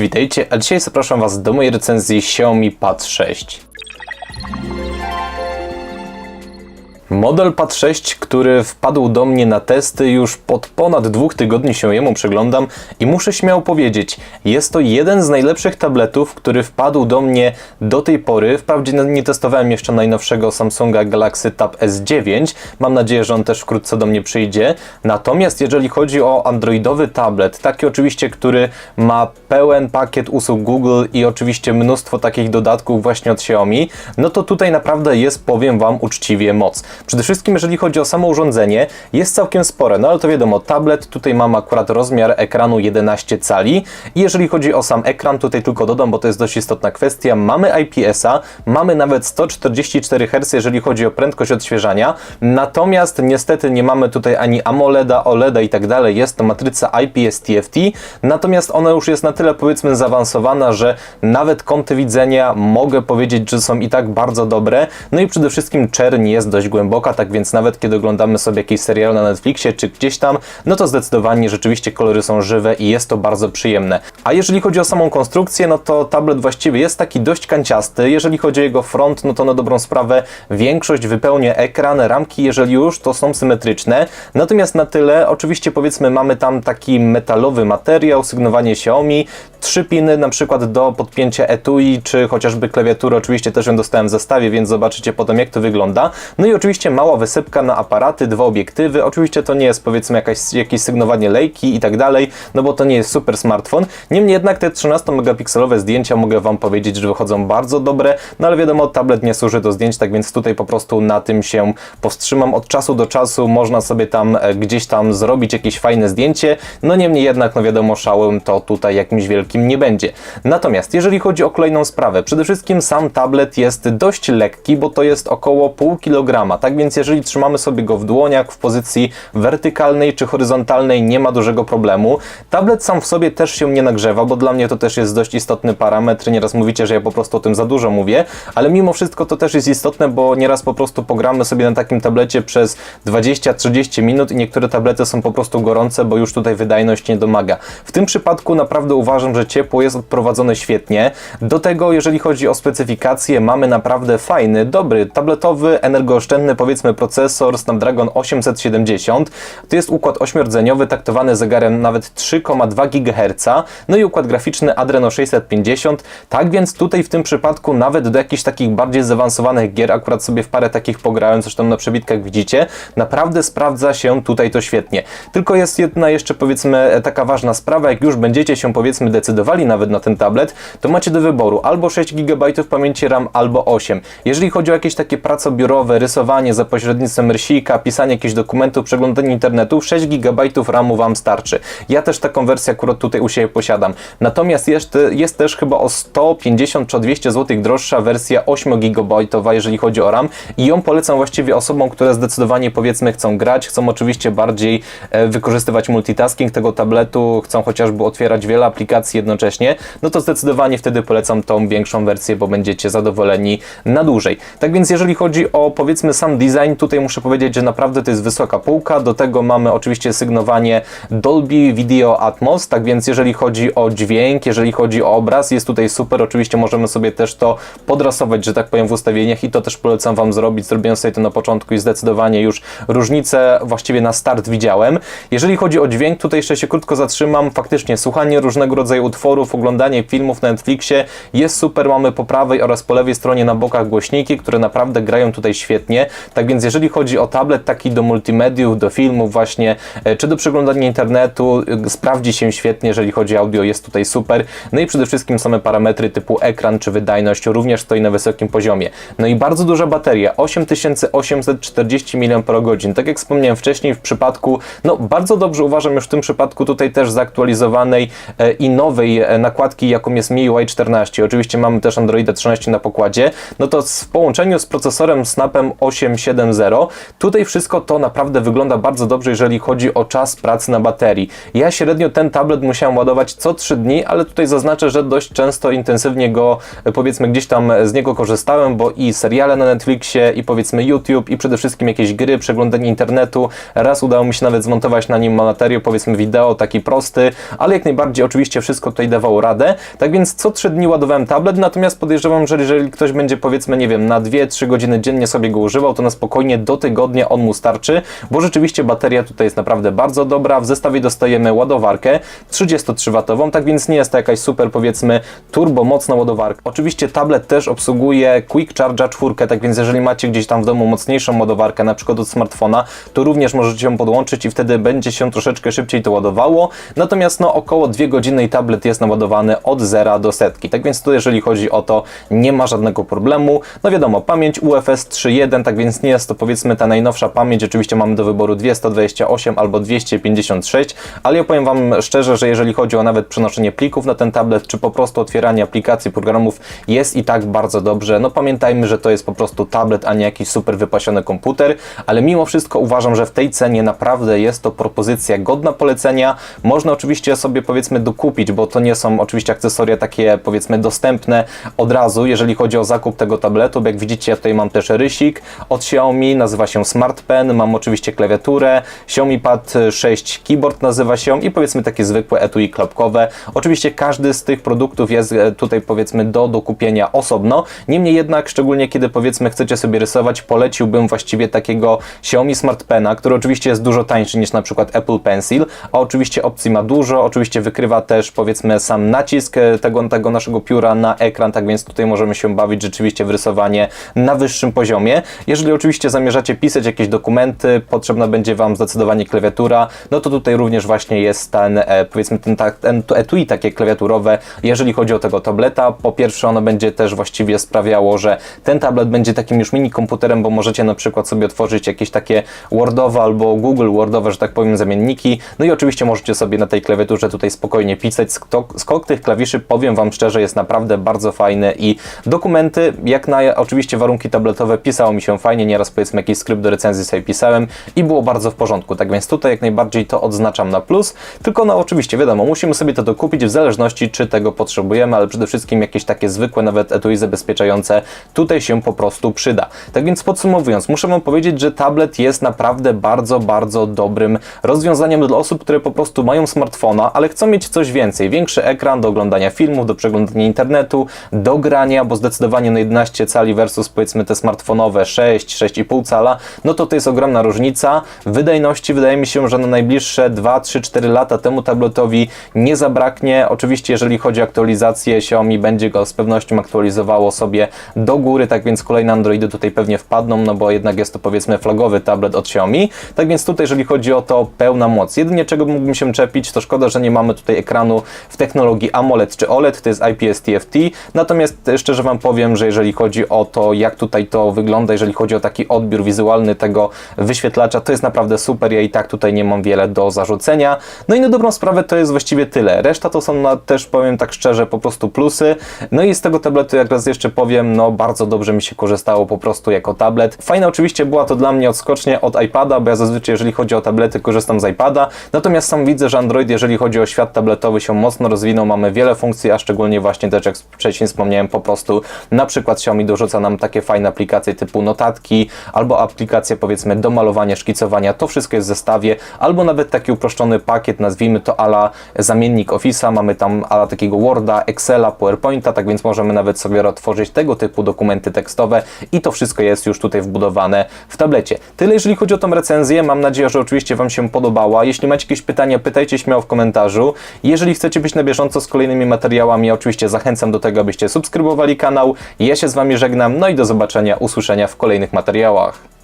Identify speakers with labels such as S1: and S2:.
S1: Cześć, witajcie, a dzisiaj zapraszam Was do mojej recenzji Xiaomi Pad 6. Model Pad 6, który wpadł do mnie na testy już pod ponad dwóch tygodni się jemu przeglądam i muszę śmiało powiedzieć, jest to jeden z najlepszych tabletów, który wpadł do mnie do tej pory. Wprawdzie nie testowałem jeszcze najnowszego Samsunga Galaxy Tab S9, mam nadzieję, że on też wkrótce do mnie przyjdzie. Natomiast jeżeli chodzi o androidowy tablet, taki oczywiście, który ma pełen pakiet usług Google i oczywiście mnóstwo takich dodatków właśnie od Xiaomi, no to tutaj naprawdę jest, powiem Wam uczciwie, moc. Przede wszystkim jeżeli chodzi o samo urządzenie, jest całkiem spore, no ale to wiadomo, tablet, tutaj mam akurat rozmiar ekranu 11 cali. I jeżeli chodzi o sam ekran, tutaj tylko dodam, bo to jest dość istotna kwestia, mamy IPS-a, mamy nawet 144 Hz, jeżeli chodzi o prędkość odświeżania, natomiast niestety nie mamy tutaj ani AMOLEDa, OLEDa i tak dalej, jest to matryca IPS TFT, natomiast ona już jest na tyle powiedzmy zaawansowana, że nawet kąty widzenia mogę powiedzieć, że są i tak bardzo dobre, no i przede wszystkim czerń jest dość głęboka, tak więc nawet kiedy oglądamy sobie jakiś serial na Netflixie czy gdzieś tam, no to zdecydowanie rzeczywiście kolory są żywe i jest to bardzo przyjemne. A jeżeli chodzi o samą konstrukcję, no to tablet właściwie jest taki dość kanciasty. Jeżeli chodzi o jego front, no to na dobrą sprawę większość wypełnia ekran, ramki jeżeli już, to są symetryczne. Natomiast na tyle, oczywiście powiedzmy mamy tam taki metalowy materiał, sygnowanie Xiaomi, trzy piny na przykład do podpięcia etui, czy chociażby klawiatury, oczywiście też ją dostałem w zestawie, więc zobaczycie potem jak to wygląda. No i oczywiście mała wysypka na aparaty, dwa obiektywy, oczywiście to nie jest powiedzmy jakaś, jakieś sygnowanie lejki i tak dalej, no bo to nie jest super smartfon. Niemniej jednak te 13 megapikselowe zdjęcia mogę Wam powiedzieć, że wychodzą bardzo dobre, no ale wiadomo tablet nie służy do zdjęć, tak więc tutaj po prostu na tym się powstrzymam. Od czasu do czasu można sobie tam e, gdzieś tam zrobić jakieś fajne zdjęcie, no niemniej jednak no wiadomo szałem to tutaj jakimś wielkim nie będzie. Natomiast jeżeli chodzi o kolejną sprawę, przede wszystkim sam tablet jest dość lekki, bo to jest około pół kilograma, tak więc jeżeli trzymamy sobie go w dłoniach w pozycji wertykalnej czy horyzontalnej nie ma dużego problemu. Tablet sam w sobie też się nie nagrzewa, bo dla mnie to też jest dość istotny parametr. Nieraz mówicie, że ja po prostu o tym za dużo mówię, ale mimo wszystko to też jest istotne, bo nieraz po prostu pogramy sobie na takim tablecie przez 20-30 minut i niektóre tablety są po prostu gorące, bo już tutaj wydajność nie domaga. W tym przypadku naprawdę uważam, że ciepło jest odprowadzone świetnie. Do tego, jeżeli chodzi o specyfikację, mamy naprawdę fajny, dobry, tabletowy, energooszczędny, powiedzmy procesor Snapdragon 870. To jest układ ośmiordzeniowy taktowany zegarem nawet 3,2 GHz. No i układ graficzny Adreno 650. Tak więc tutaj w tym przypadku nawet do jakichś takich bardziej zaawansowanych gier, akurat sobie w parę takich pograłem, zresztą na przebitkach widzicie, naprawdę sprawdza się tutaj to świetnie. Tylko jest jedna jeszcze powiedzmy taka ważna sprawa, jak już będziecie się powiedzmy decydowali nawet na ten tablet, to macie do wyboru albo 6 GB pamięci RAM, albo 8. Jeżeli chodzi o jakieś takie prace biurowe, rysowanie za pośrednictwem rysika, pisanie jakichś dokumentów, przeglądanie internetu, 6 GB RAMu Wam starczy. Ja też taką wersję akurat tutaj u siebie posiadam. Natomiast jest, jest też chyba o 150 czy 200 zł droższa wersja 8 GB, jeżeli chodzi o RAM i ją polecam właściwie osobom, które zdecydowanie powiedzmy chcą grać, chcą oczywiście bardziej e, wykorzystywać multitasking tego tabletu, chcą chociażby otwierać wiele aplikacji jednocześnie, no to zdecydowanie wtedy polecam tą większą wersję, bo będziecie zadowoleni na dłużej. Tak więc jeżeli chodzi o powiedzmy sam design, tutaj muszę powiedzieć, że naprawdę to jest wysoka półka, do tego mamy oczywiście sygnowanie Dolby Video Atmos, tak więc jeżeli chodzi o dźwięk, jeżeli chodzi o obraz, jest tutaj super, oczywiście możemy sobie też to podrasować, że tak powiem w ustawieniach i to też polecam Wam zrobić, zrobiłem sobie to na początku i zdecydowanie już różnicę właściwie na start widziałem. Jeżeli chodzi o dźwięk, tutaj jeszcze się krótko zatrzymam, faktycznie słuchanie różnego rodzaju utworów, oglądanie filmów na Netflixie jest super, mamy po prawej oraz po lewej stronie na bokach głośniki, które naprawdę grają tutaj świetnie, tak więc jeżeli chodzi o tablet taki do multimediów, do filmów właśnie, e, czy do przeglądania internetu, e, sprawdzi się świetnie, jeżeli chodzi o audio, jest tutaj super, no i przede wszystkim same parametry typu ekran czy wydajność również stoi na wysokim poziomie. No i bardzo duża bateria, 8840 mAh, tak jak wspomniałem wcześniej, w przypadku, no bardzo dobrze uważam już w tym przypadku tutaj też zaktualizowanej e, i nowej nakładki, jaką jest MIUI 14. Oczywiście mamy też Androida 13 na pokładzie, no to w połączeniu z procesorem Snapem 870, tutaj wszystko to naprawdę wygląda bardzo dobrze, jeżeli chodzi o czas pracy na baterii. Ja średnio ten tablet musiałem ładować co 3 dni, ale tutaj zaznaczę, że dość często intensywnie go, powiedzmy, gdzieś tam z niego korzystałem, bo i seriale na Netflixie, i powiedzmy YouTube, i przede wszystkim jakieś gry, przeglądanie internetu. Raz udało mi się nawet zmontować na nim materiał, powiedzmy wideo, taki prosty, ale jak najbardziej oczywiście wszystko tutaj dawało radę. Tak więc co 3 dni ładowałem tablet, natomiast podejrzewam, że jeżeli ktoś będzie powiedzmy, nie wiem, na 2-3 godziny dziennie sobie go używał, to na spokojnie do tygodnia on mu starczy, bo rzeczywiście bateria tutaj jest naprawdę bardzo dobra. W zestawie dostajemy ładowarkę 33W, tak więc nie jest to jakaś super powiedzmy turbo mocna ładowarka. Oczywiście tablet też obsługuje Quick Charge 4, tak więc jeżeli macie gdzieś tam w domu mocniejszą ładowarkę, na przykład od smartfona, to również możecie ją podłączyć i wtedy będzie się troszeczkę szybciej to ładowało. Natomiast no około 2 godziny i tablet jest naładowany od zera do setki. Tak więc tu jeżeli chodzi o to, nie ma żadnego problemu. No wiadomo, pamięć UFS 3.1, tak więc nie jest to powiedzmy ta najnowsza pamięć. Oczywiście mamy do wyboru 228 albo 256, ale ja powiem Wam szczerze, że jeżeli chodzi o nawet przenoszenie plików na ten tablet, czy po prostu otwieranie aplikacji, programów, jest i tak bardzo dobrze. No pamiętajmy, że to jest po prostu tablet, a nie jakiś super wypasiony komputer, ale mimo wszystko uważam, że w tej cenie naprawdę jest to propozycja godna polecenia. Można oczywiście sobie powiedzmy dokupić, bo to nie są oczywiście akcesoria takie powiedzmy dostępne od razu, jeżeli chodzi o zakup tego tabletu, bo jak widzicie ja tutaj mam też rysik od Xiaomi, nazywa się Smart Pen, mam oczywiście klawiaturę, Xiaomi Pad 6 Keyboard nazywa się i powiedzmy takie zwykłe etui klapkowe. Oczywiście każdy z tych produktów jest e, tutaj powiedzmy do dokupienia osobno, niemniej jednak szczególnie kiedy powiedzmy chcecie sobie rysować, poleciłbym właściwie takiego Xiaomi Smart Pena, który oczywiście jest dużo tańszy niż na przykład Apple Pencil, a oczywiście opcji ma dużo, oczywiście wykrywa też powiedzmy sam nacisk e, tego, tego naszego pióra na ekran, tak więc tutaj możemy się bawić rzeczywiście w rysowanie na wyższym poziomie. Jeżeli oczywiście zamierzacie pisać jakieś dokumenty, potrzebna będzie Wam zdecydowanie klawiatura, no to tutaj również właśnie jest ten, e, powiedzmy, ten, ta- ten to etui takie klawiaturowe, jeżeli chodzi o tego tableta. Po pierwsze, ono będzie też właściwie sprawiało, że ten tablet będzie takim już mini komputerem, bo możecie na przykład sobie otworzyć jakieś takie Wordowe albo Google Wordowe, że tak powiem, zamienniki. No i oczywiście możecie sobie na tej klawiaturze tutaj spokojnie pisać. Skok, tych klawiszy, powiem Wam szczerze, jest naprawdę bardzo fajny i dokumenty, jak na oczywiście warunki tabletowe, pisało mi się fajnie. Nieraz powiedzmy jakiś skrypt do recenzji sobie pisałem i było bardzo w porządku. Tak więc tutaj jak najbardziej to odznaczam na plus. Tylko no oczywiście wiadomo, musimy sobie to dokupić w zależności czy tego potrzebujemy, ale przede wszystkim jakieś takie zwykłe nawet etui zabezpieczające tutaj się po prostu przyda. Tak więc podsumowując, muszę Wam powiedzieć, że tablet jest naprawdę bardzo, bardzo dobrym rozwiązaniem dla osób, które po prostu mają smartfona, ale chcą mieć coś więcej. Większy ekran do oglądania filmów, do przeglądania internetu, do grania, bo zdecydowanie no 11 cali versus powiedzmy te smartfonowe 6, 6,5 cala, no to to jest ogromna różnica. Wydajności wydaje mi się, że na najbliższe 2, 3, 4 lata temu tabletowi nie zabraknie. Oczywiście jeżeli chodzi o aktualizację, Xiaomi będzie go z pewnością aktualizowało sobie do góry, tak więc kolejne Androidy tutaj pewnie wpadną, no bo jednak jest to powiedzmy flagowy tablet od Xiaomi. Tak więc tutaj jeżeli chodzi o to pełna moc. Jedynie czego mógłbym się czepić, to szkoda, że nie mamy tutaj ekranu w technologii AMOLED czy OLED, to jest IPS TFT. Natomiast szczerze Wam powiem, że jeżeli chodzi o to, jak tutaj to wygląda, jeżeli chodzi o taki odbiór wizualny tego wyświetlacza, to jest naprawdę super. Ja i tak tutaj nie mam wiele do zarzucenia. No i na dobrą sprawę to jest właściwie tyle. Reszta to są na, też powiem tak szczerze po prostu plusy. No i z tego tabletu, jak raz jeszcze powiem, no bardzo dobrze mi się korzystało po prostu jako tablet. Fajne oczywiście była to dla mnie odskocznie od iPada, bo ja zazwyczaj jeżeli chodzi o tablety korzystam z iPada. Natomiast sam widzę, że Android, jeżeli chodzi o świat tabletowy się mocno rozwinął, mamy wiele funkcji, a szczególnie właśnie też jak wcześniej wspomniałem, po prostu na przykład Xiaomi dorzuca nam takie fajne aplikacje typu notatki, albo aplikacje powiedzmy do malowania, szkicowania, to wszystko jest w zestawie, albo nawet taki uproszczony pakiet, nazwijmy to ala zamiennik Office'a, mamy tam ala takiego Worda, Excela, PowerPointa, tak więc możemy nawet sobie otworzyć tego typu dokumenty tekstowe i to wszystko jest już tutaj wbudowane w tablecie. Tyle jeżeli chodzi o tą recenzję, mam nadzieję, że oczywiście Wam się podobała. Jeśli macie jakieś pytania, pytajcie śmiało w komentarzu. Jeżeli chcecie być na bieżąco z kolejnymi materiałami, oczywiście zachęcam do tego, abyście subskrybowali kanał. Ja się z Wami żegnam, no i do zobaczenia, usłyszenia w kolejnych materiałach.